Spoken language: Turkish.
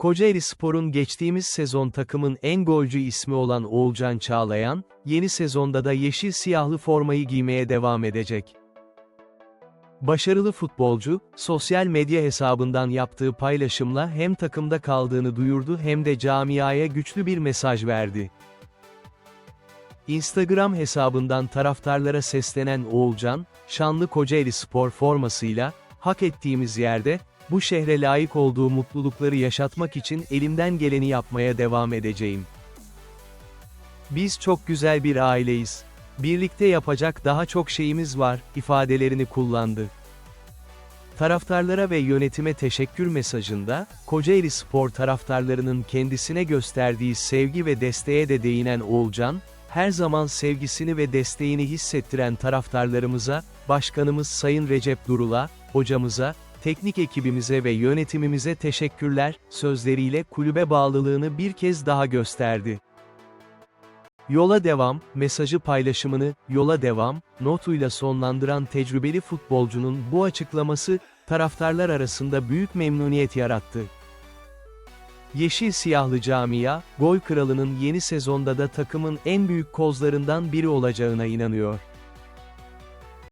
Kocaeli Spor'un geçtiğimiz sezon takımın en golcü ismi olan Oğulcan Çağlayan, yeni sezonda da yeşil siyahlı formayı giymeye devam edecek. Başarılı futbolcu, sosyal medya hesabından yaptığı paylaşımla hem takımda kaldığını duyurdu hem de camiaya güçlü bir mesaj verdi. Instagram hesabından taraftarlara seslenen Oğulcan, şanlı Kocaeli Spor formasıyla, hak ettiğimiz yerde, bu şehre layık olduğu mutlulukları yaşatmak için elimden geleni yapmaya devam edeceğim. Biz çok güzel bir aileyiz. Birlikte yapacak daha çok şeyimiz var, ifadelerini kullandı. Taraftarlara ve yönetime teşekkür mesajında, Kocaeli Spor taraftarlarının kendisine gösterdiği sevgi ve desteğe de değinen Oğulcan, her zaman sevgisini ve desteğini hissettiren taraftarlarımıza, Başkanımız Sayın Recep Durul'a, hocamıza, teknik ekibimize ve yönetimimize teşekkürler, sözleriyle kulübe bağlılığını bir kez daha gösterdi. Yola devam, mesajı paylaşımını, yola devam, notuyla sonlandıran tecrübeli futbolcunun bu açıklaması, taraftarlar arasında büyük memnuniyet yarattı. Yeşil siyahlı camia, gol kralının yeni sezonda da takımın en büyük kozlarından biri olacağına inanıyor.